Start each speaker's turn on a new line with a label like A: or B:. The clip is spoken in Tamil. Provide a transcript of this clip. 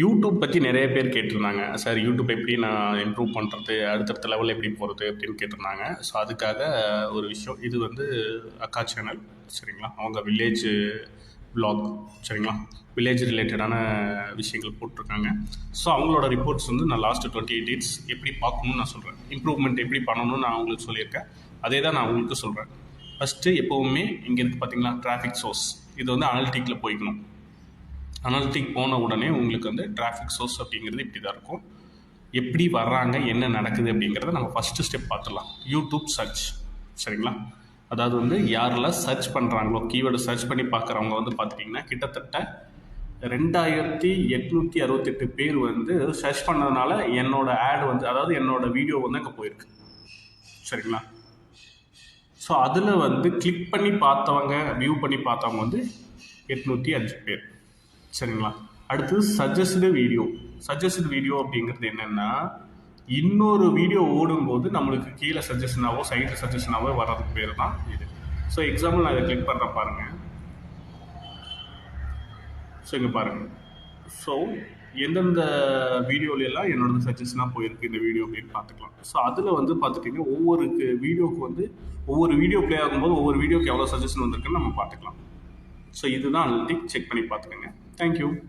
A: யூடியூப் பற்றி நிறைய பேர் கேட்டிருந்தாங்க. சார் யூடியூப் எப்படி நான் இம்ப்ரூவ் பண்ணுறது அடுத்தடுத்த லெவல் எப்படி போகிறது அப்படின்னு கேட்டிருந்தாங்க. ஸோ அதுக்காக ஒரு விஷயம். இது வந்து அக்கா சேனல் சரிங்களா? அவங்க வில்லேஜ் பிளாக் சரிங்களா? வில்லேஜ் ரிலேட்டடான விஷயங்கள் போட்டிருக்காங்க. ஸோ அவங்களோட ரிப்போர்ட்ஸ் வந்து நான் லாஸ்ட் டுவெண்ட்டி எயிட் டேட்ஸ் எப்படி பார்க்கணும்னு நான் சொல்கிறேன் இம்ப்ரூவ்மெண்ட் எப்படி பண்ணணும்னு நான் அவங்களுக்கு சொல்லியிருக்கேன். அதே தான் நான் உங்களுக்கு சொல்கிறேன் ஃபஸ்ட்டு எப்போவுமே இங்கே இருக்குது பார்த்தீங்களா டிராஃபிக் சோர்ஸ் இது வந்து அனலிட்டிக்கில் போய்க்கணும். அனலிட்டிக் போன உடனே உங்களுக்கு வந்து டிராஃபிக் சோர்ஸ் அப்படிங்கிறது இப்படி தான் இருக்கும். எப்படி வர்றாங்க என்ன நடக்குது அப்படிங்கிறத நம்ம ஃபஸ்ட்டு ஸ்டெப் பார்த்துடலாம். யூடியூப் சர்ச் சரிங்களா? அதாவது வந்து யாரெல்லாம் சர்ச் பண்ணுறாங்களோ கீவேர்டு சர்ச் பண்ணி பார்க்குறவங்க வந்து பார்த்துட்டிங்கன்னா கிட்டத்தட்ட ரெண்டாயிரத்தி எட்நூற்றி அறுபத்தெட்டு பேர் வந்து சர்ச் பண்ணதுனால என்னோடய ஆடு வந்து அதாவது என்னோடய வீடியோ வந்து அங்கே போயிருக்கு. சரிங்களா? ஸோ அதில் வந்து கிளிக் பண்ணி பார்த்தவங்க வியூ பண்ணி பார்த்தவங்க வந்து எட்நூற்றி அஞ்சு பேர். சரிங்களா? அடுத்து சஜஸ்டு வீடியோ சஜஸ்டு வீடியோ அப்படிங்கிறது என்னென்னா இன்னொரு வீடியோ ஓடும்போது நம்மளுக்கு கீழே சஜஷனாவோ சைடு சஜஷனாவோ வர்றதுக்கு பேர் தான் இது. ஸோ எக்ஸாம்பிள் நான் இதை கிளிக் பண்ணுறேன் பாருங்கள் ஸோ இங்கே பாருங்கள் ஸோ எந்தெந்த வீடியோலெல்லாம் என்னோட சஜஷனாக போயிருக்கு இந்த வீடியோ அப்படின்னு பார்த்துக்கலாம். ஸோ அதில் வந்து பார்த்துட்டிங்கன்னா ஒவ்வொரு வீடியோக்கு வந்து ஒவ்வொரு வீடியோ ப்ளே ஆகும்போது ஒவ்வொரு வீடியோக்கு எவ்வளோ சஜஷன் வந்திருக்குன்னு நம்ம பார்த்துக்கலாம். ஸோ இதுதான் அனலிட்டிக் செக் பண்ணி பார்த்துக்கோங்க. Thank you.